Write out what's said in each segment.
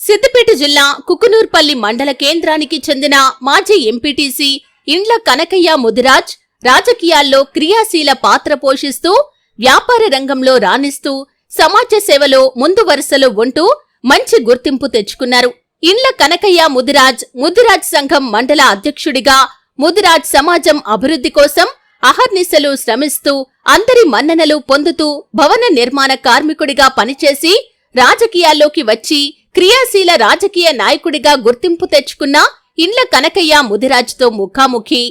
సిద్దిపేట జిల్లా కుకునూర్పల్లి మండల కేంద్రానికి చెందిన మాజీ ఎంపీటీసీ ఇండ్ల కనకయ్య ముదిరాజ్ రాజకీయాల్లో క్రియాశీల పాత్ర పోషిస్తూ వ్యాపార రంగంలో రాణిస్తూ సమాజ సేవలో ముందు వరుసలో ఉంటూ మంచి గుర్తింపు తెచ్చుకున్నారు. ఇండ్ల కనకయ్య ముదిరాజ్ ముదిరాజ్ సంఘం మండల అధ్యక్షుడిగా ముదిరాజ్ సమాజం అభివృద్ధి కోసం అహర్నిశలు శ్రమిస్తూ అందరి మన్ననలు పొందుతూ భవన నిర్మాణ కార్మికుడిగా పనిచేసి రాజకీయాల్లోకి వచ్చి క్రియాశీల రాజకీయ నాయకుడిగా గుర్తింపు తెచ్చుకున్న ఇండ్ల కనకయ్య ముదిరాజ్తో ముఖాముఖి.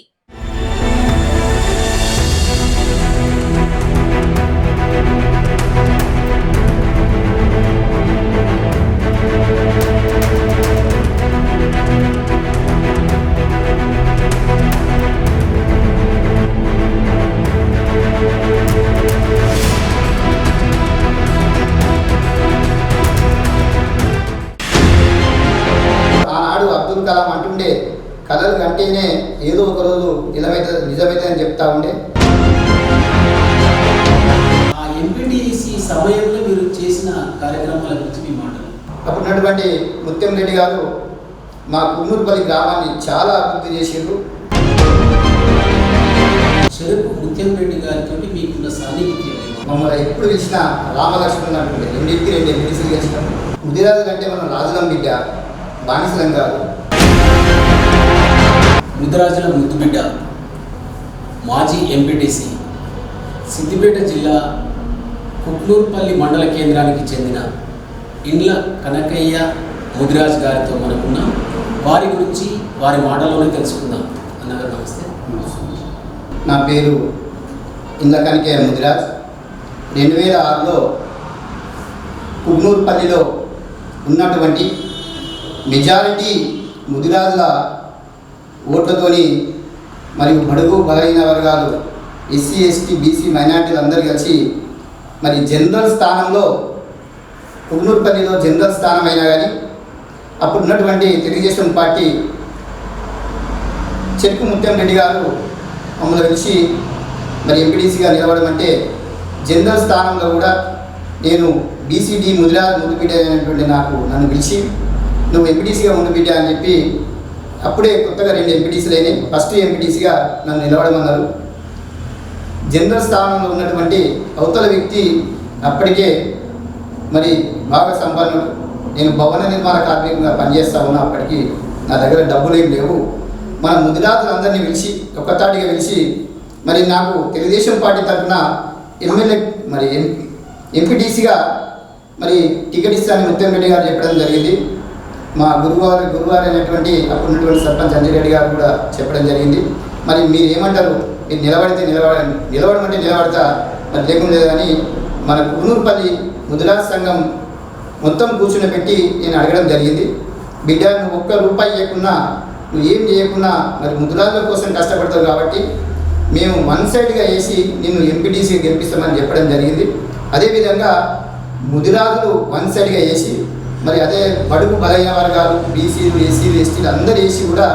గారు మా కున్నూరుపల్లి గ్రామాన్ని చాలా అభివృద్ధి చేసిండ్రు. చెరుకు ముత్యం రెడ్డి గారితో మీకున్న సాన్నిహిత్యం. మమ్మల్ని ఎప్పుడు పిలిచినా రామలక్ష్మణ్ అంటుండే రెండింటికి రెండు ఎంపీసీలు గెలిచినాం ముదిరాజు కంటే మనం రాజులం బిడ్డ బానిసలం కాదు. ముద్రాజుల ముద్దుబిడ్డ మాజీ ఎంపీటీసీ సిద్దిపేట జిల్లా కుట్లూరుపల్లి మండల కేంద్రానికి చెందిన ఇండ్ల కనకయ్య ముదిరాజ్ గారితో మనకున్న వారి గురించి వారి మాటల్లోనే తెలుసుకుందాం. అన్నగారు నమస్తే. నా పేరు ఇంద్రకనికే ముదిరాజ్. రెండు వేల ఆరులో కుగ్నూర్పల్లిలో ఉన్నటువంటి మెజారిటీ ముదిరాజుల ఓట్లతోని మరియు బడుగు బలహీన వర్గాలు ఎస్సీ ఎస్టీ బీసీ మైనార్టీలు అందరూ కలిసి మరి జనరల్ స్థానంలో కుగ్నూర్పల్లిలో జనరల్ స్థానం అయినా కానీ అప్పుడు ఉన్నటువంటి తెలుగుదేశం పార్టీ చెరుకు ముత్యం రెడ్డి గారు మమ్మల్ని వచ్చి మరి ఎంపీడీసీగా అంటే జనరల్ స్థానంలో కూడా నేను బీసీడీ ముదిరా ముందుబిడ్డ అయినటువంటి నాకు నన్ను పిలిచి నువ్వు ఎంపీడీసీగా ముందుబిడ్డ అని చెప్పి అప్పుడే కొత్తగా రెండు ఎంపీటీసీలు అయినాయి. ఫస్ట్ ఎంపీటీసీగా నన్ను నిలబడమన్నారు. జనరల్ స్థానంలో ఉన్నటువంటి అవతల వ్యక్తి అప్పటికే మరి బాగా సంపన్నుడు నేను భవన నిర్మాణ కార్మికంగా పనిచేస్తా ఉన్నా అప్పటికి నా దగ్గర డబ్బులు ఏం లేవు. మన ముదిరాజులందరినీ పిలిచి ఒక్కతాటిగా పిలిచి మరి నాకు తెలుగుదేశం పార్టీ తరఫున ఎమ్మెల్యే మరి ఎం ఎంపీటీసీగా మరి టికెట్ ఇస్తానని ముత్యం రెడ్డి గారు చెప్పడం జరిగింది. మా గురువారు గురువారు అయినటువంటి అప్పుడు ఉన్నటువంటి సర్పంచ్ అంజిరెడ్డి గారు కూడా చెప్పడం జరిగింది. మరి మీరు ఏమంటారు మీరు నిలబడితే నిలబడ నిలబడమంటే నిలబడతా మరి లేకుండా కానీ మన కునూరుపల్లి ముదిరాజ్ సంఘం మొత్తం కూర్చుని పెట్టి నేను అడగడం జరిగింది. బిడ్డ నువ్వు ఒక్క రూపాయి ఇవ్వకున్నా నువ్వు ఏం చేయకున్నా మరి ముదిరాజుల కోసం కష్టపడతావు కాబట్టి మేము వన్ సైడ్గా వేసి నిన్ను ఎంపీటీసీ గెలిపిస్తామని చెప్పడం జరిగింది. అదేవిధంగా ముదిరాజులు వన్ సైడ్గా వేసి మరి అదే బడుగు బలైన వర్గాలు బీసీలు ఎస్సీలు ఎస్టీలు అందరు వేసి కూడా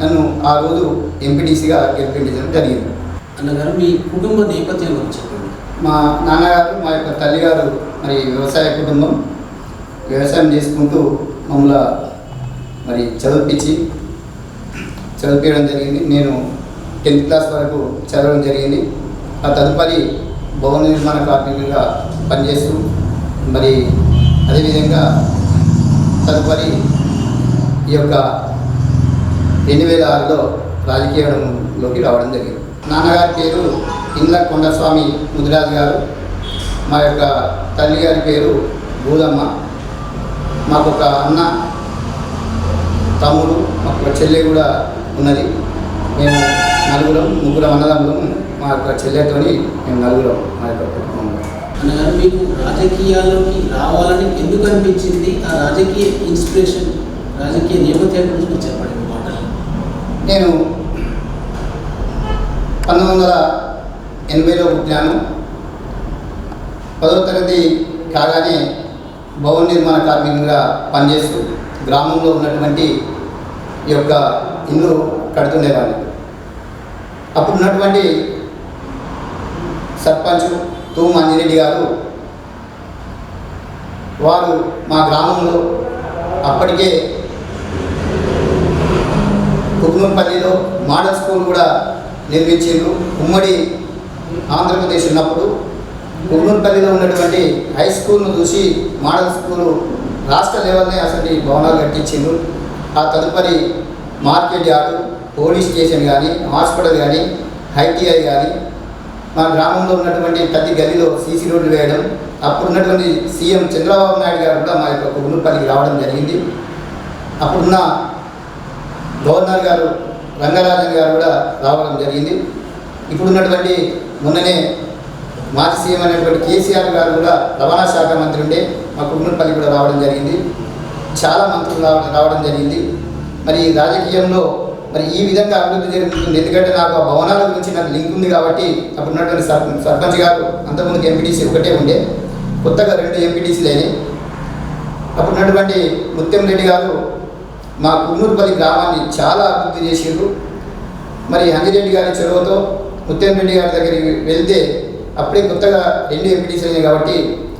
నన్ను ఆ రోజు ఎంపీటీసీగా గెలిపించడం జరిగింది. అన్నగారు మీ కుటుంబ నేపథ్యం గురించి చెప్పండి. మా నాన్నగారు మా యొక్క తల్లిగారు మరి వ్యవసాయ కుటుంబం. వ్యవసాయం చేసుకుంటూ మమ్మల్ని మరి చదివించి చదివించడం జరిగింది. నేను టెన్త్ క్లాస్ వరకు చదవడం జరిగింది. ఆ తదుపరి భవన నిర్మాణ కార్మికులుగా పనిచేస్తూ మరి అదేవిధంగా తదుపరి ఈ యొక్క రెండు వేల ఆరులో రాజకీయంలోకి రావడం జరిగింది. నాన్నగారి పేరు ఇంద్ర కొండస్వామి ముదిరాజు గారు. మా యొక్క తల్లి గారి పేరు భూదమ్మ మాకు ఒక అన్న తమ్ముడు మాకు ఒక చెల్లె కూడా ఉన్నది. మేము నలుగురం ముగ్గురం అన్నదమ్ములం మా యొక్క చెల్లెతోని మేము నలుగురం మా యొక్క కుటుంబంలో అన్నగారు మీకు రాజకీయాల్లోకి రావాలని ఎందుకు అనిపించింది? ఆ రాజకీయ ఇన్స్పిరేషన్ రాజకీయ నేపథ్యం గురించి మీరు చెప్పండి మాటలు. నేను పంతొమ్మిది వందల ఎనభైలో పుట్టాను. పదవ తరగతి కాగానే భవన నిర్మాణ కార్మికంగా పనిచేస్తూ గ్రామంలో ఉన్నటువంటి ఈ యొక్క ఇల్లు కడుతుండేవాడిని. అప్పుడు ఉన్నటువంటి సర్పంచ్ తూము అంజిరెడ్డి గారు వారు మా గ్రామంలో అప్పటికే కుటుంబంపల్లిలో మోడల్ స్కూల్ కూడా నిర్మించారు ఉమ్మడి ఆంధ్రప్రదేశ్ ఉన్నప్పుడు కుకునూర్పల్లిలో ఉన్నటువంటి హై స్కూల్ను చూసి మోడల్ స్కూలు రాష్ట్ర లెవెల్నే అసలు భవనాలు కట్టించిండ్రు. ఆ తదుపరి మార్కెట్ యార్డు పోలీస్ స్టేషన్ కానీ హాస్పిటల్ కానీ ఐటీఐ కానీ మా గ్రామంలో ఉన్నటువంటి ప్రతి గదిలో సీసీ రోడ్లు వేయడం అప్పుడు ఉన్నటువంటి సీఎం చంద్రబాబు నాయుడు గారు కూడా మా యొక్క కుగునూరుపల్లికి రావడం జరిగింది. అప్పుడున్న గవర్నర్ గారు రంగరాజన్ గారు కూడా రావడం జరిగింది. ఇప్పుడున్నటువంటి మొన్ననే మాజీ సీఎం అనేటువంటి కేసీఆర్ గారు కూడా రవాణా శాఖ మంత్రి ఉండే మా కుమ్మూరుపల్లి కూడా రావడం జరిగింది. చాలా మంత్రులు రావడం రావడం జరిగింది. మరి రాజకీయంలో మరి ఈ విధంగా అభివృద్ధి జరుగుతుంది. ఎందుకంటే నాకు ఆ భవనాల గురించి నాకు లింక్ ఉంది కాబట్టి అప్పుడు ఉన్నటువంటి సర్ సర్పంచ్ గారు అంతకుముందు ఎంపీటీసీ ఒకటే ఉండే. కొత్తగా రెండు ఎంపీటీసీలు అయినాయి. అప్పుడు ఉన్నటువంటి ముత్యం రెడ్డి గారు మా కుమ్మూరుపల్లి గ్రామాన్ని చాలా అభివృద్ధి చేసిండ్రు. మరి అంజిరెడ్డి గారి చొరవతో ముత్యం రెడ్డి గారి దగ్గరికి వెళ్తే అప్పుడే కొత్తగా రెండు ఎంపీటీస్ అయినాయి కాబట్టి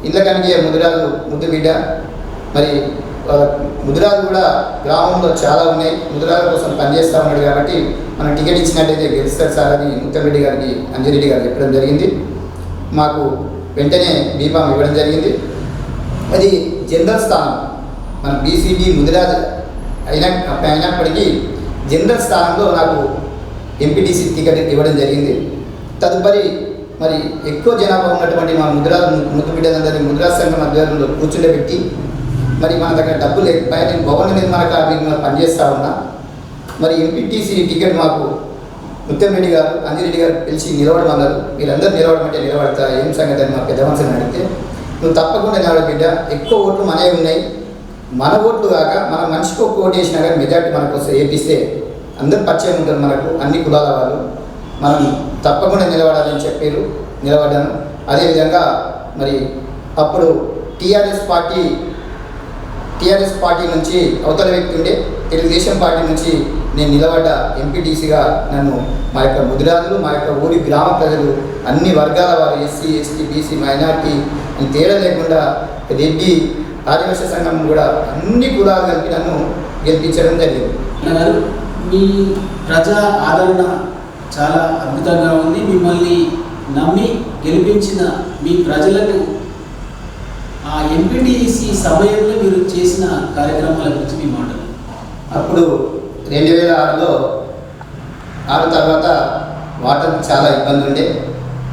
ఇండ్లకనికే ముదిరాజు ముద్దు బిడ్డ మరి ముదిరాజు కూడా గ్రామంలో చాలా ఉన్నాయి. ముదిరాజు కోసం పనిచేస్తూ ఉన్నాడు కాబట్టి మనం టికెట్ ఇచ్చినట్టయితే గెలుస్తారు సార్ అని ముత్తంరెడ్డి గారికి అంజిరెడ్డి గారు చెప్పడం జరిగింది. మాకు వెంటనే బీఫామ్ ఇవ్వడం జరిగింది. అది జనరల్ స్థానం. మన బీసీబీ ముదిరాజు అయిన అయినప్పటికీ జనరల్ స్థానంలో నాకు ఎంపీటీసీ టికెట్ ఇవ్వడం జరిగింది. తదుపరి మరి ఎక్కువ జనాభా ఉన్నటువంటి మా ముద్రా ముద్దు బిడ్డలందరినీ ముద్రా సంఘం ఆధ్వర్యంలో కూర్చుండబెట్టి మరి మన దగ్గర డబ్బు లేకపోయా నేను భవన నిర్మాణ కార్మికులుగా పనిచేస్తా ఉన్నా మరి ఎంపీటీసీ టికెట్ మాకు ముత్తంరెడ్డి గారు అంజిరెడ్డి గారు పిలిచి నిలబడమన్నారు. మీరందరూ నిలబడమంటే నిలబడతా ఏం సంగతి అని మా పెద్ద మనుషులను అడిగితే నువ్వు తప్పకుండా నిలబడ బిడ్డ ఎక్కువ ఓట్లు మనవి ఉన్నాయి. మన ఓట్లు కాక మన మనిషికి ఒక ఓటు వేసినా కానీ మెజార్టీ మనకు వస్తే ఏపిస్తే అందరు పరిచయం ఉంటారు మనకు అన్ని కులాల వాళ్ళు. మనం తప్పకుండా నిలబడాలని చెప్పారు నిలబడ్డాను. అదేవిధంగా మరి అప్పుడు టీఆర్ఎస్ పార్టీ టీఆర్ఎస్ పార్టీ నుంచి అవతల వ్యక్తి ఉండే తెలుగుదేశం పార్టీ నుంచి నేను నిలబడ్డ ఎంపీటీసీగా నన్ను మా యొక్క ముదిరాజులు మా యొక్క ఊరి గ్రామ ప్రజలు అన్ని వర్గాల వారు ఎస్సీ ఎస్టీ బీసీ మైనార్టీ అని తేడా లేకుండా రెడ్డి ఆదివాస సంఘం కూడా అన్ని కులాలు కలిపి నన్ను గెలిపించడం జరిగింది. మీ ప్రజా ఆదరణ చాలా అద్భుతంగా ఉంది. మిమ్మల్ని నమ్మి గెలిపించిన మీ ప్రజలకు ఆ ఎంపీటీసీ సమయంలో మీరు చేసిన కార్యక్రమాల గురించి మీ మాటలు అప్పుడు రెండు వేల ఆరులో ఆరు తర్వాత వాటర్ చాలా ఇబ్బంది ఉండే.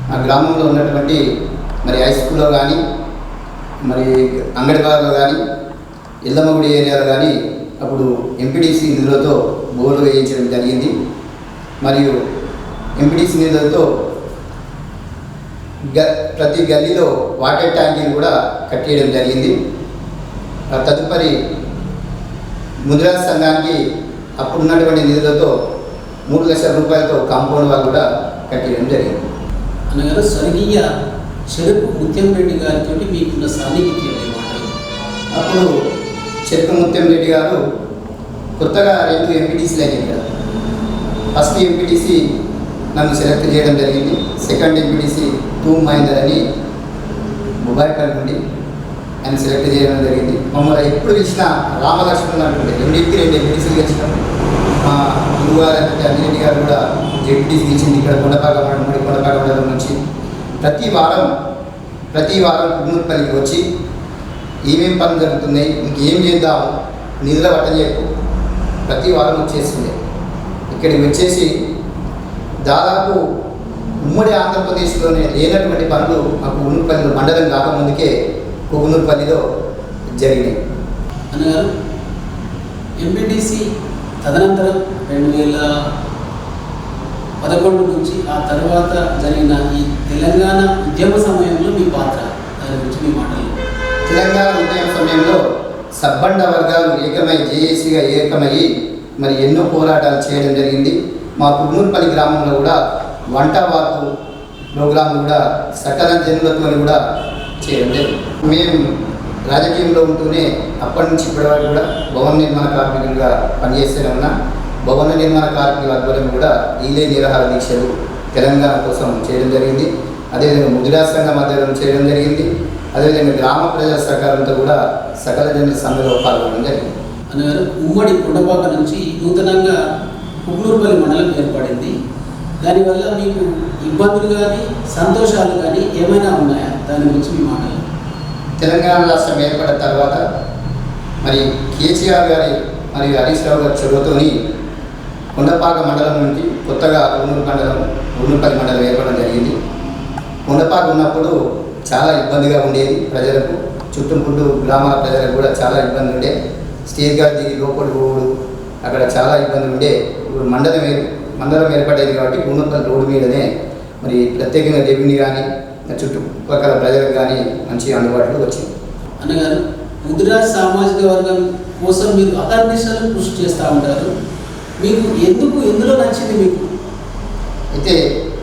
మా గ్రామంలో ఉన్నటువంటి మరి హై స్కూల్లో కానీ మరి అంగడిబార్లో కానీ ఇల్లమ్మగుడి ఏరియాలో కానీ అప్పుడు ఎంపీడీసీ నిధులతో బోర్లు వేయించడం జరిగింది. మరియు ఎంపీడీసీ నిధులతో గ ప్రతి గల్లీలో వాటర్ ట్యాంకీని కూడా కట్టేయడం జరిగింది. తదుపరి ముద్రా సంఘానికి అప్పుడు ఉన్నటువంటి నిధులతో మూడు లక్షల రూపాయలతో కాంపౌండ్ వాళ్ళు కూడా కట్టేయడం జరిగింది. అనగారు స్వర్గీయ చెరుకు ముత్యం రెడ్డి గారితో మీకున్న సాన్నిహిత్యం అప్పుడు చెరుకు ముత్యం రెడ్డి గారు కొత్తగా రెండు ఎంపీటీసీలు అయినాయి కదా. ఫస్ట్ ఎంపీటీసీ నన్ను సెలెక్ట్ చేయడం జరిగింది. సెకండ్ ఎంపీటీసీ టూ మహేందర్ అని ముబాయిపల్ నుండి ఆయన సెలెక్ట్ చేయడం జరిగింది. మమ్మల్ని ఎప్పుడు పిలిచినా రామలక్ష్మణ్ అంటుండే రెండింటికి రెండు ఎంపీటీసీలు గెలిచినాం. మా గురువు గారు గారు కూడా జెడ్పీటీసీ గెలిచింది. ఇక్కడ కొండపాక మండలం నుండి కొండపాక మండలం నుంచి ప్రతి వారం ప్రతి వారం కుమ్మూరుపల్లికి వచ్చి ఏమేం పనులు జరుగుతున్నాయి ఇంకేం చేద్దాము నిధుల పట్ట ప్రతి వారం వచ్చేసింది. ఇక్కడికి వచ్చేసి దాదాపు ఉమ్మడి ఆంధ్రప్రదేశ్లోనే లేనటువంటి పనులు మాకు ఉన్నపల్లిలో మండలం కాకముందుకే కుగునూరుపల్లిలో జరిగినాయి. అనగారు ఎంపీటీసీ తదనంతరం రెండు వేల పదకొండు నుంచి ఆ తర్వాత జరిగిన ఈ తెలంగాణ ఉద్యమ సమయంలో మీ పాత్ర దాని గురించి మీ మాటలు. తెలంగాణ ఉద్యమ సమయంలో సబ్బండ వర్గాలు ఏకమై జేఏసీగా ఏకమయ్యి మరి ఎన్నో పోరాటాలు చేయడం జరిగింది. మా కుర్నూర్పల్లి గ్రామంలో కూడా వంట వార్పు ప్రోగ్రాంలు కూడా సకల జనులతో కూడా చేయడం మేము రాజకీయంలో ఉంటూనే అప్పటి నుంచి ఇప్పటివరకు కూడా భవన నిర్మాణ కార్మికులుగా పనిచేస్తూనే ఉన్నా. భవన నిర్మాణ కార్మికుల ఆధ్వర్యం కూడా ఈలే నిరాహార దీక్షలు తెలంగాణ కోసం చేయడం జరిగింది. అదేవిధంగా ముదిరా సంఘం ఆధ్వర్యం చేయడం జరిగింది. అదేవిధంగా గ్రామ ప్రజల సహకారంతో కూడా సకల జన సమ్మెలో పాల్గొనడం జరిగింది. ఉమ్మడి కొండపాక నుంచి నూతనంగా కుగ్నూరుపల్లి మండలం ఏర్పడింది. దానివల్ల మీకు ఇబ్బందులు కానీ సంతోషాలు కానీ ఏమైనా ఉన్నాయా? దాని గురించి మీ మాటలు. తెలంగాణ రాష్ట్రం ఏర్పడిన తర్వాత మరి కేసీఆర్ గారి మరియు హరీష్ రావు గారి చొరవతోని కొండపాక మండలం నుండి కొత్తగా ఉన్నూరు మండలం ఉన్నూరుపల్లి మండలం ఏర్పడడం జరిగింది. కొండపాక ఉన్నప్పుడు చాలా ఇబ్బందిగా ఉండేది ప్రజలకు. చుట్టుముట్టు గ్రామాల ప్రజలకు కూడా చాలా ఇబ్బంది ఉండే. స్టేజ్ గారి దిగి లోపలి పోవుడు అక్కడ చాలా ఇబ్బంది ఉండే. ఇప్పుడు మండలం మండలం ఏర్పడేది కాబట్టి ఊనూరుపల్లి రోడ్డు మీదనే మరి ప్రత్యేకంగా రెవెన్యూ కానీ చుట్టుపక్కల ప్రజలకు కానీ మంచి అందుబాటులో వచ్చింది. అనగారు ముద్రాజ్ సామాజిక వర్గం కోసం మీరు అహర్నిశలు కృషి చేస్తూ ఉంటారు. మీకు ఎందుకు ఎందులో నచ్చింది మీకు? అయితే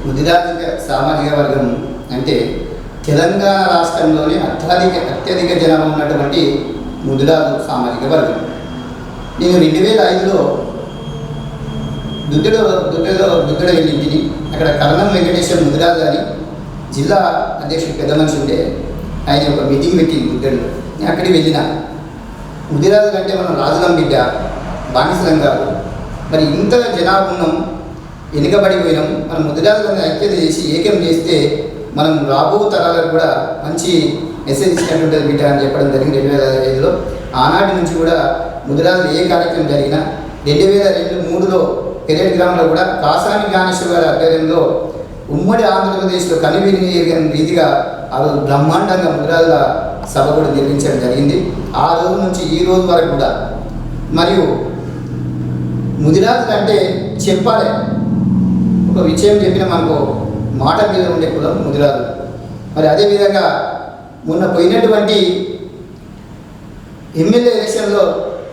ముదిరాజిక సామాజిక వర్గం అంటే తెలంగాణ రాష్ట్రంలోనే అత్యధిక అత్యధిక జనాభా ఉన్నటువంటి ముదిరాజు సామాజిక వర్గం. నేను రెండు వేల ఐదులో దుద్దుడు దుద్దెలో దుద్దెడ వెళ్ళింటిని అక్కడ కరణం వెంకటేశ్వర ముదిరాజు అని జిల్లా అధ్యక్షుడు పెద్ద మనిషి ఉంటే ఆయన ఒక మీటింగ్ పెట్టింది దుద్దెడలో నేను అక్కడికి వెళ్ళిన. ముదిరాజు కంటే మనం రాజులం బిడ్డ బానిసలం కాదు. మరి ఇంత జనాభా ఉన్నాం వెనుకబడిపోయినాం మనం ముదిరాజులను ఐక్యత చేసి ఏకం చేస్తే మనం రాబో తరాలకు కూడా మంచి మెసేజ్ ఇచ్చినటువంటి బిడ్డ అని చెప్పడం జరిగింది రెండు వేల ఐదులో. ఆనాటి నుంచి కూడా ముదిరాజులు ఏ కార్యక్రమం జరిగినా రెండు వేల రెండు మూడులో పెరేడ్ గ్రామంలో కూడా కాసాని జ్ఞానేశ్వర గారి ఆధ్వర్యంలో ఉమ్మడి ఆంధ్రప్రదేశ్లో కనువిని రీతిగా ఆ రోజు బ్రహ్మాండంగా ముద్రాల సభ కూడా నిర్మించడం జరిగింది. ఆ రోజు నుంచి ఈ రోజు వరకు కూడా. మరియు ముదిరాజులు అంటే చెప్పాలి. ఒక విషయం చెప్పిన మనకు మాట మీద ఉండే కులం ముదిరాజు మరి అదేవిధంగా మొన్న పోయినటువంటి ఎమ్మెల్యే ఎలక్షన్లో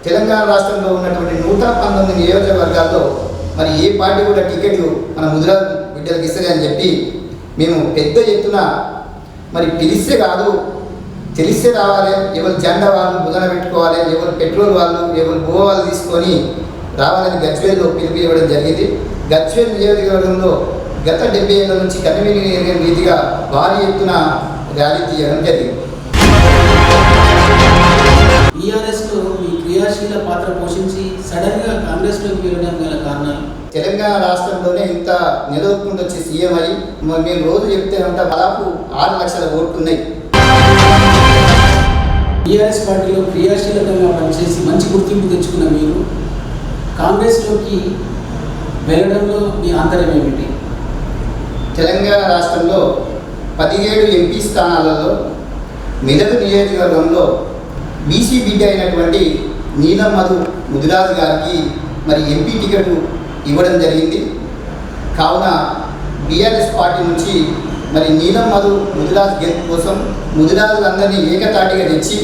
తెలంగాణ రాష్ట్రంలో ఉన్నటువంటి నూట పంతొమ్మిది నియోజకవర్గాల్లో మరి ఏ పార్టీ కూడా టికెట్లు మన ముదిరాజ్ బిడ్డలకు ఇస్తుంది అని చెప్పి మేము పెద్ద ఎత్తున మరి పిలిస్తే కాదు తెలిస్తే రావాలి ఎవరు జెండా వాళ్ళు ముదన పెట్టుకోవాలి ఎవరు పెట్రోల్ వాళ్ళు ఎవరు బువ వాళ్ళు తీసుకొని రావాలని గజ్వేల్లో పిలుపు ఇవ్వడం జరిగింది. గజ్వేల్ నియోజకవర్గంలో గత డెబ్బై ఏళ్ళ నుంచి కన్వీని రీతిగా భారీ ఎత్తున ర్యాలీ తీయడం జరిగింది. తెలంగాణ రాష్ట్రంలోనే ఇంత నిలదొక్కుంటూ వచ్చి సీఎం అయ్యి మేము రోజు చెప్తే ఉంటా దాదాపు ఆరు లక్షల ఓట్లు ఉన్నాయి టీఆర్ఎస్ పార్టీలో క్రియాశీలకంగా పనిచేసి మంచి గుర్తింపు తెచ్చుకున్న మీరు కాంగ్రెస్లోకి వెళ్ళడంలో మీ ఆంతర్యం ఏమిటి? తెలంగాణ రాష్ట్రంలో పదిహేడు ఎంపీ స్థానాలలో మెదక్ నియోజకవర్గంలో బీసీ బిడ్డ అయినటువంటి నీలం మధు ముదిరాజు గారికి మరి ఎంపీ టికెట్ ఇవ్వడం జరిగింది. కావున బీఆర్ఎస్ పార్టీ నుంచి మరి నీలం మధు ముదిరాజ్ గెలుపు కోసం ముదిరాజులందరినీ ఏకతాటిగా తెచ్చి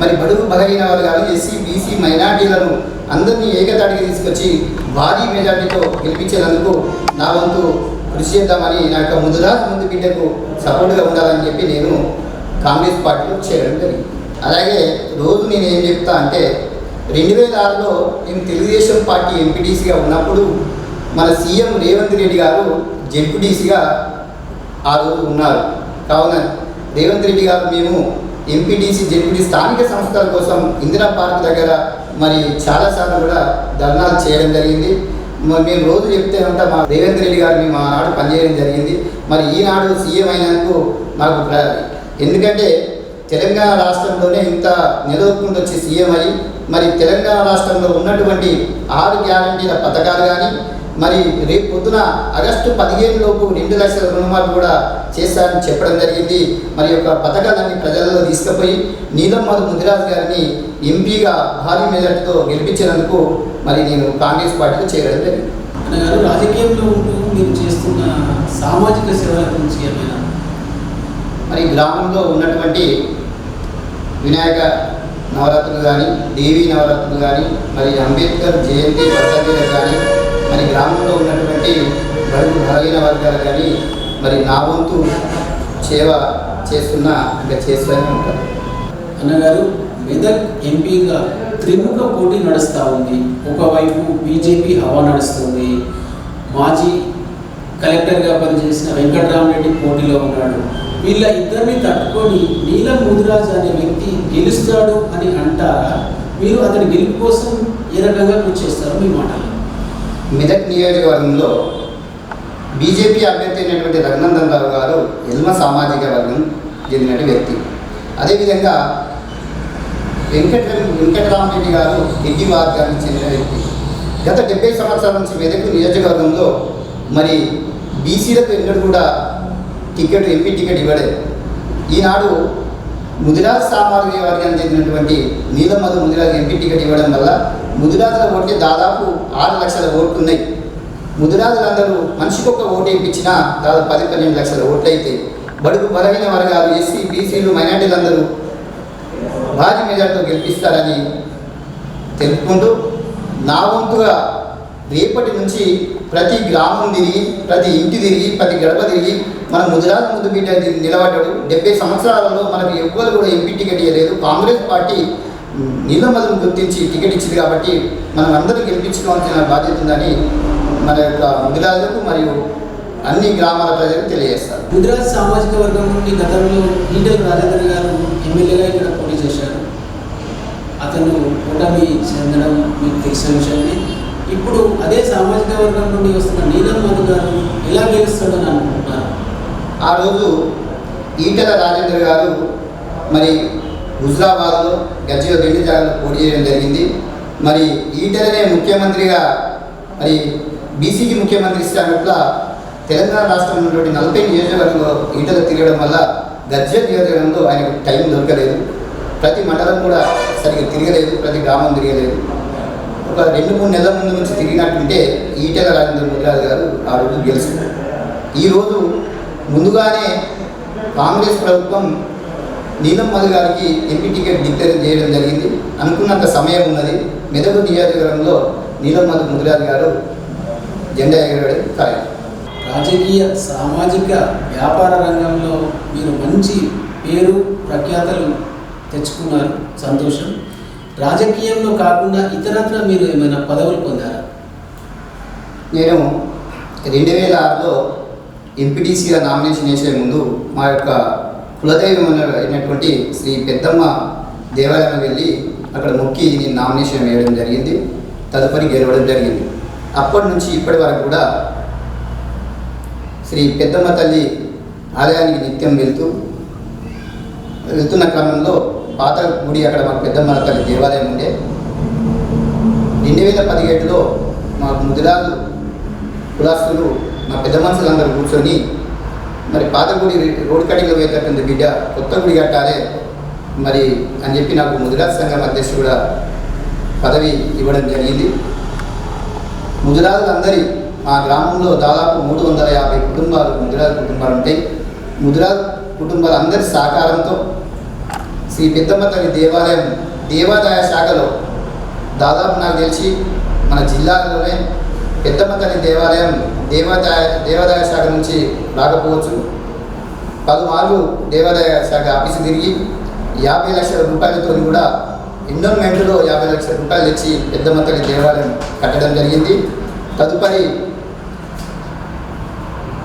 మరి బడుగు బలహీన వర్గాలు ఎస్సీ బీసీ మైనార్టీలను అందరినీ ఏకతాటిగా తీసుకొచ్చి భారీ మెజార్టీతో గెలిపించేందుకు నా వంతు కృషి చేద్దామని నా యొక్క ముదిరాజ్ ముందు బిడ్డకు సపోర్ట్గా ఉండాలని చెప్పి నేను కాంగ్రెస్ పార్టీలో చేరడం జరిగింది. అలాగే రోజు నేను ఏం చెప్తా అంటే రెండు వేల ఆరులో నేను తెలుగుదేశం పార్టీ ఎంపీటీసీగా ఉన్నప్పుడు మన సీఎం రేవంత్ రెడ్డి గారు జెడ్పీటీసీగా ఆ రోజు ఉన్నారు. కావున రేవంత్ రెడ్డి గారు మేము ఎంపీటీసీ జెడ్పీటీ స్థానిక సంస్థల కోసం ఇందిరా పార్క్ దగ్గర మరి చాలాసార్లు కూడా ధర్నాలు చేయడం జరిగింది. మ- మేము రోజు చెప్తే ఉంటా మా రేవంత్ రెడ్డి గారు మేము ఆనాడు పనిచేయడం జరిగింది. మరి ఈనాడు సీఎం అయినందుకు నాకు ఎందుకంటే తెలంగాణ రాష్ట్రంలోనే ఇంత నిలదొక్కుంటూ వచ్చి సీఎం అయ్యి మరి తెలంగాణ రాష్ట్రంలో ఉన్నటువంటి ఆరు గ్యారంటీల పథకాలు కానీ మరి రేపు పొద్దున ఆగస్టు పదిహేను లోపు రెండు లక్షల రుణమాలు కూడా చేస్తారని చెప్పడం జరిగింది. మరి యొక్క పథకాలన్నీ ప్రజలలో తీసుకుపోయి నీలం మధు ముదిరాజు గారిని ఎంపీగా భారీ మెజార్టీతో గెలిపించినందుకు మరి నేను కాంగ్రెస్ పార్టీలో చేరడం జరిగింది. రాజకీయంలో ఉంటూ మీరు చేస్తున్న సామాజిక సేవల గురించి ఏమైనా? మరి గ్రామంలో ఉన్నటువంటి వినాయక నవరాత్రులు కానీ దేవీ నవరాత్రులు కానీ మరి అంబేద్కర్ జయంతి వర్ధంతిలకు కానీ మరి గ్రామంలో ఉన్నటువంటి బడుగు బలహీన వర్గాలు కానీ మరి నా వంతు సేవ చేస్తున్నా ఇంకా చేస్తూనే ఉంటారు. అన్నగారు మెదక్ ఎంపీగా త్రిముఖ పోటీ నడుస్తూ ఉంది. ఒకవైపు బీజేపీ హవా నడుస్తుంది. మాజీ కలెక్టర్గా పనిచేసిన వెంకటరామరెడ్డి పోటీలో ఉన్నాడు. వీళ్ళ ఇద్దరిని తట్టుకొని నీలం ముదిరాజు అనే వ్యక్తి గెలుస్తాడు అని అంటారా? మీరు అతని గెలుపు కోసం ఏ రకంగా కృషి చేస్తారు మీ మాటల్లో మెదక్ నియోజకవర్గంలో బీజేపీ అభ్యర్థి అయినటువంటి రఘునందన్ రావు గారు ఎల్మ సామాజిక వర్గం చెందిన వ్యక్తి. అదేవిధంగా వెంకట వెంకటరామరెడ్డి గారు ఎడ్డి వర్గానికి చెందిన వ్యక్తి. గత డెబ్బై సంవత్సరాల నుంచి మెదక్ నియోజకవర్గంలో మరి బీసీలకు ఎన్నడూ కూడా టికెట్ ఎంపీ టికెట్ ఇవ్వలేదు ఈనాడు ముదిరాజ్ సామాజిక వర్గానికి చెందినటువంటి నీలమధు ముదిరాజ్ ఎంపీ టికెట్ ఇవ్వడం వల్ల ముదిరాజుల ఓటే దాదాపు ఆరు లక్షల ఓట్లు ఉన్నాయి ముదిరాజులందరూ మనిషికి ఒక ఓటు వేయించినా దాదాపు పది పన్నెండు లక్షల ఓట్లు అయితే బడుగు బలహీన వర్గాలు ఎస్సీ బీసీలు మైనార్టీలందరూ భారీ మెజార్టీతో గెలిపిస్తారని తెలుపుకుంటూ నా వంతుగా రేపటి నుంచి ప్రతి గ్రామం తిరిగి ప్రతి ఇంటి తిరిగి ప్రతి గడప తిరిగి మన గుజరాత్ ముద్దు బిడ్డ నిలబడ్డాడు. డెబ్బై సంవత్సరాలలో మనకు ఎవ్వరు కూడా ఎంపీ టికెట్ ఇవ్వలేదు కాంగ్రెస్ పార్టీ నీలమలను గుర్తించి టికెట్ ఇచ్చింది కాబట్టి మనం అందరూ గెలిపించుకోవాల్సిన బాధ్యత ఉందని మన యొక్క ముదిరాజులకు మరియు అన్ని గ్రామాల ప్రజలకు తెలియజేస్తారు. గుజరాత్ సామాజిక వర్గం నుండి గతంలో ఈటల రాజేంద్ర గారు ఎమ్మెల్యేగా ఇక్కడ పోటీ చేశారు. అతను ఓటమి చెందడం మీకు తెలిసిన విషయమే. ఇప్పుడు అదే సామాజిక వర్గం నుండి వస్తున్న నీలం మధు గారు ఎలా గెలుస్తాడని అనుకుంటున్నారు ఆ రోజు ఈటల రాజేంద్ర గారు మరి హుజరాబాద్లో గజ్జిలో రెండు జాగాలో పోటీ చేయడం జరిగింది. మరి ఈటలనే ముఖ్యమంత్రిగా మరి బీసీకి ముఖ్యమంత్రి ఇస్తానట్ల తెలంగాణ రాష్ట్రంలో ఉన్నటువంటి నలభై నియోజకవర్గంలో ఈటలు తిరగడం వల్ల గజ్జల నియోజకవర్గంలో ఆయనకు టైం దొరకలేదు. ప్రతి మండలం కూడా సరిగ్గా తిరగలేదు ప్రతి గ్రామం తిరగలేదు. ఒక రెండు మూడు నెలల ముందు నుంచి తిరిగినట్టుంటే ఈటెల రాజేంద్ర ముద్రాజు గారు ఆ రోజు గెలిచారు. ఈరోజు ముందుగానే కాంగ్రెస్ ప్రభుత్వం నీలం మధు గారికి ఎంపీ టికెట్ డిక్లేర్ చేయడం జరిగింది. అనుకున్నంత సమయం ఉన్నది. మెదడు నియోజకవర్గంలో నీలం మధు ముదిరాజు గారు జెండా ఎగరడం ఖాయం. రాజకీయ సామాజిక వ్యాపార రంగంలో మీరు మంచి పేరు ప్రఖ్యాతలు తెచ్చుకున్నారు. సంతోషం. రాజకీయంలో కాకుండా ఇతరత్ర మీరు ఏమైనా పదవులు పొందారా? నేను రెండు వేల ఆరులో ఎంపీటీసీగా నామినేషన్ వేసే ముందు మా యొక్క కులదైవం అయినటువంటి శ్రీ పెద్దమ్మ దేవాలయం వెళ్ళి అక్కడ మొక్కి నేను నామినేషన్ వేయడం జరిగింది. తదుపరి గెలవడం జరిగింది. అప్పటి నుంచి ఇప్పటి వరకు కూడా శ్రీ పెద్దమ్మ తల్లి ఆలయానికి నిత్యం వెళ్తూ వెళ్తున్న క్రమంలో పాత గుడి అక్కడ మాకు పెద్దమ్మ తల్లి దేవాలయం ఉండే. రెండు వేల పదిహేడులో మాకు ముదిరాజు కులాస్తులు మా పెద్ద మనుషులందరూ కూర్చొని మరి పాత గుడి రోడ్ కటింగ్ వేసేటట్టుంది బిడ్డ కొత్త గుడి కట్టాలి మరి అని చెప్పి నాకు ముదిరాజ్ సంఘం అధ్యక్షుడు కూడా పదవి ఇవ్వడం జరిగింది. ముదిరాజులందరి మా గ్రామంలో దాదాపు మూడు వందల యాభై కుటుంబాలు ముదిరాజు కుటుంబాలు ఉంటాయి. ముదిరాజ్ కుటుంబాలందరి సహకారంతో శ్రీ పెద్దమ్మ తల్లి దేవాలయం దేవాదాయ శాఖలో దాదాపు నాకు తెలిసి మన జిల్లాలోనే పెద్దమ్మ తల్లి దేవాలయం దేవాదాయ దేవాదాయ శాఖ నుంచి రాకపోవచ్చు. పలుమార్లు దేవాదాయ శాఖ ఆఫీసు తిరిగి యాభై లక్షల రూపాయలతో కూడా ఎండోన్మెంట్లో యాభై లక్షల రూపాయలు ఇచ్చి పెద్దమ్మ తల్లి దేవాలయం కట్టడం జరిగింది. తదుపరి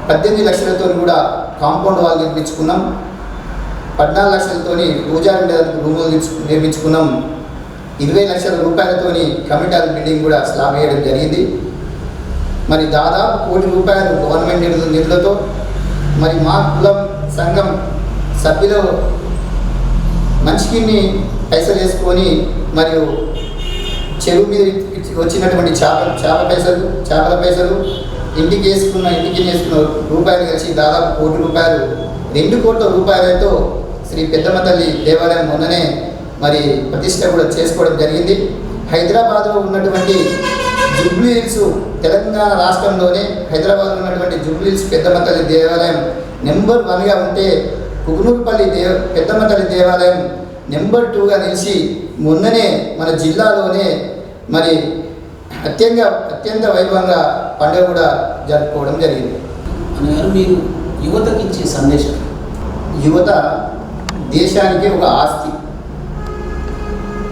పద్దెనిమిది లక్షలతో కూడా కాంపౌండ్ వాల్ నిర్మించుకున్నాం. పద్నాలుగు లక్షలతోని పూజారి రూములు నిర్మించుకున్నాం. ఇరవై లక్షల రూపాయలతోని కమిటాల్ బిల్డింగ్ కూడా స్లాబ్ వేయడం జరిగింది. మరి దాదాపు కోటి రూపాయలు గవర్నమెంట్ నిధుల నిధులతో మరి మా కులం సంఘం సభ్యులు మనిషికి పైసలు వేసుకొని మరియు చెరువు మీద వచ్చినటువంటి చేప చేప పైసలు చేపల పైసలు ఇంటికి వేసుకున్న ఇంటికి వేసుకున్న రూపాయలు కలిసి దాదాపు కోటి రూపాయలు రెండు కోట్ల రూపాయలతో శ్రీ పెద్దమ్మ తల్లి దేవాలయం మొన్ననే మరి ప్రతిష్ట కూడా చేసుకోవడం జరిగింది. హైదరాబాద్లో ఉన్నటువంటి జుబ్లీ హిల్స్ తెలంగాణ రాష్ట్రంలోనే హైదరాబాద్లో ఉన్నటువంటి జుబ్లీ హిల్స్ పెద్దమ్మ తల్లి దేవాలయం నెంబర్ వన్గా ఉంటే కుకునూరుపల్లి దేవ పెద్దమ్మ తల్లి దేవాలయం నెంబర్ టూగా నిలిచి మొన్ననే మన జిల్లాలోనే మరి అత్యంత అత్యంత వైభవంగా పండుగ కూడా జరుపుకోవడం జరిగింది. అన్నగారు మీరు యువతకి ఇచ్చే సందేశం? యువత దేశానికి ఒక ఆస్తి.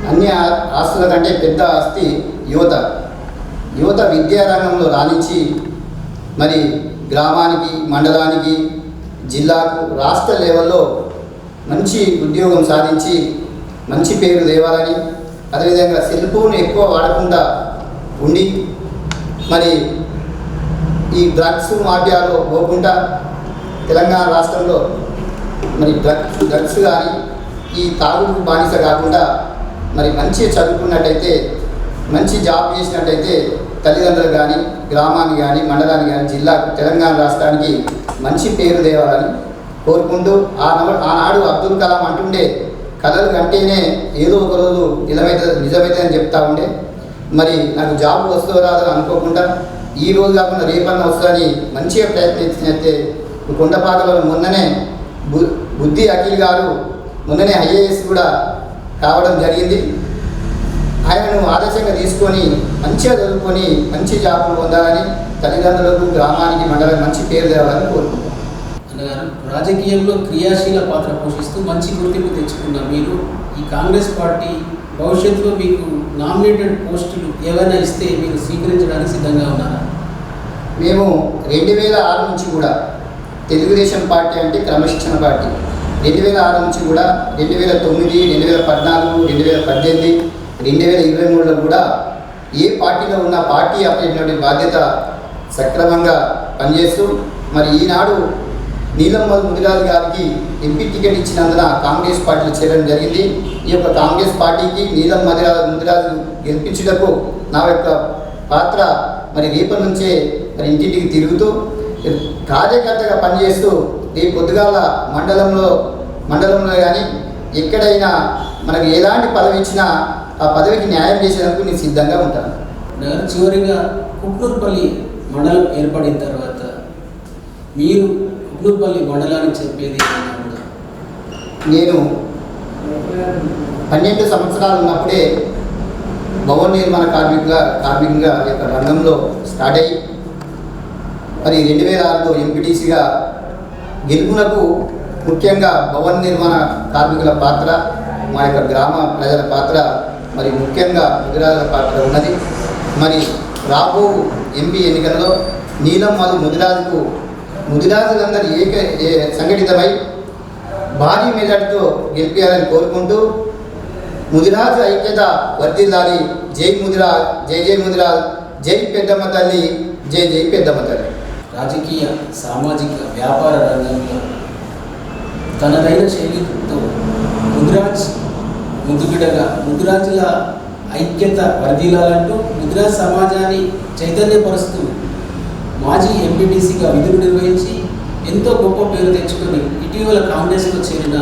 అన్ని ఆస్తుల కంటే పెద్ద ఆస్తి యువత. యువత విద్యారంగంలో రాణించి మరి గ్రామానికి మండలానికి జిల్లాకు రాష్ట్ర లెవెల్లో మంచి ఉద్యోగం సాధించి మంచి పేరు తేవాలని అదేవిధంగా సెల్ ఫోన్ ఎక్కువ వాడకుండా ఉండి మరి ఈ డ్రగ్స్ మాఫియాలో పోకుండా తెలంగాణ రాష్ట్రంలో మరి డ్రగ్స్ డ్రగ్స్ కానీ ఈ తాగుడు బానిస కాకుండా మరి మంచిగా చదువుకున్నట్టయితే మంచి జాబ్ చేసినట్టయితే తల్లిదండ్రులు కానీ గ్రామాన్ని కానీ మండలాన్ని కానీ జిల్లా తెలంగాణ రాష్ట్రానికి మంచి పేరు తేవాలని కోరుకుంటూ ఆనాడు ఆనాడు అబ్దుల్ కలాం అంటుండే కలలు కంటేనే ఏదో ఒక రోజు నిజమైతే నిజమైతే అని చెప్తా ఉండే. మరి నాకు జాబ్ వస్తుందో రాదని అనుకోకుండా ఈ రోజు కాకుండా రేపన్నా వస్తుందని మంచిగా ప్రయత్నించినట్టే కొండపాటలో మొన్ననే బు బుద్ధి అఖిల్ గారు మొన్ననే ఐఏఎస్ కూడా కావడం జరిగింది. ఆయనను ఆదర్శంగా తీసుకొని మంచిగా చదువుకొని మంచి జాబులు పొందాలని తల్లిదండ్రులకు గ్రామానికి మండలానికి మంచి పేరు తేవాలని కోరుకుంటున్నాను అన్నగారు రాజకీయంలో క్రియాశీల పాత్ర పోషిస్తూ మంచి గుర్తింపు తెచ్చుకున్న మీరు ఈ కాంగ్రెస్ పార్టీ భవిష్యత్తులో మీకు నామినేటెడ్ పోస్టులు ఏవైనా ఇస్తే మీరు స్వీకరించడానికి సిద్ధంగా ఉన్నారా? మేము రెండు వేల ఆరు నుంచి కూడా తెలుగుదేశం పార్టీ అంటే క్రమశిక్షణ పార్టీ. రెండు వేల ఆరు నుంచి కూడా రెండు వేల తొమ్మిది రెండు వేల పద్నాలుగు రెండు వేల పద్దెనిమిది రెండు వేల ఇరవై మూడులో కూడా ఏ పార్టీలో ఉన్న పార్టీ అప్పటినటువంటి బాధ్యత సక్రమంగా పనిచేస్తూ మరి ఈనాడు నీలమ్మ ముదిరాజు గారికి ఎంపీ టికెట్ ఇచ్చినందున కాంగ్రెస్ పార్టీలో చేరడం జరిగింది. ఈ యొక్క కాంగ్రెస్ పార్టీకి నీలం మదిరాజు ముదిరాజు గెలిపించుటకు నా యొక్క పాత్ర మరి రేపటి నుంచే మరి ఇంటింటికి తిరుగుతూ కార్యకర్తగా పనిచేస్తూ రేపు పొద్దుగాల మండలంలో మండలంలో కానీ ఎక్కడైనా మనకు ఎలాంటి పదవి ఇచ్చినా ఆ పదవికి న్యాయం చేసేందుకు నేను సిద్ధంగా ఉంటాను. అన్నగారు చివరిగా కుట్నూరుపల్లి మండలం ఏర్పడిన తర్వాత మీరు కుట్నూరుపల్లి మండలానికి చెప్పేది నేను పన్నెండు సంవత్సరాలు ఉన్నప్పుడే భవన నిర్మాణ కార్మికుల కార్మికులుగా ఈ యొక్క రంగంలో స్టార్ట్ అయ్యి మరి రెండు వేల ఆరులో ఎంపీటీసీగా గెలుపునకు ముఖ్యంగా భవన నిర్మాణ కార్మికుల పాత్ర మా యొక్క గ్రామ ప్రజల పాత్ర మరి ముఖ్యంగా ముదిరాజుల పాత్ర ఉన్నది. మరి రాబో ఎంపీ ఎన్నికల్లో నీలం మధు ముదిరాజుకు ముదిరాజులందరూ ఏక ఏ- సంఘటితమై భారీ మెజార్టీతో గెలిపించాలని కోరుకుంటూ ముదిరాజు ఐక్యత వర్ధిల్లాలి. జై ముదిరాజ్ జై జై ముదిరాజ్ జై పెద్దమ్మ తల్లి జై జై పెద్దమ్మ తల్లి. రాజకీయ సామాజిక వ్యాపార రంగంలో తనదైన శైలితో ముదిరాజ్ ముద్దుబిడగా ముద్రాజుల ఐక్యత వర్ధిల్లాలంటూ ముదిరాజ్ సమాజాన్ని చైతన్యపరుస్తూ మాజీ ఎంపీటీసీగా విధులు నిర్వహించి ఎంతో గొప్ప పేరు తెచ్చుకొని ఇటీవల కాంగ్రెస్లో చేరిన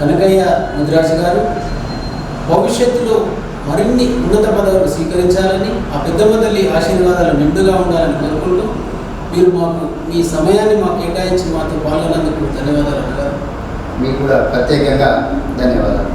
కనకయ్య ముద్రాజు గారు భవిష్యత్తులో మరిన్ని ఉన్నత పదవులు స్వీకరించాలని ఆ పెద్దమ్మ తల్లి ఆశీర్వాదాలు నిండుగా ఉండాలని కోరుకుంటూ మీరు మాకు మీ సమయాన్ని మాకు కేటాయించి మాతో పాల్గొన్నందుకు ధన్యవాదాలు మీకు కూడా ప్రత్యేకంగా ధన్యవాదాలు.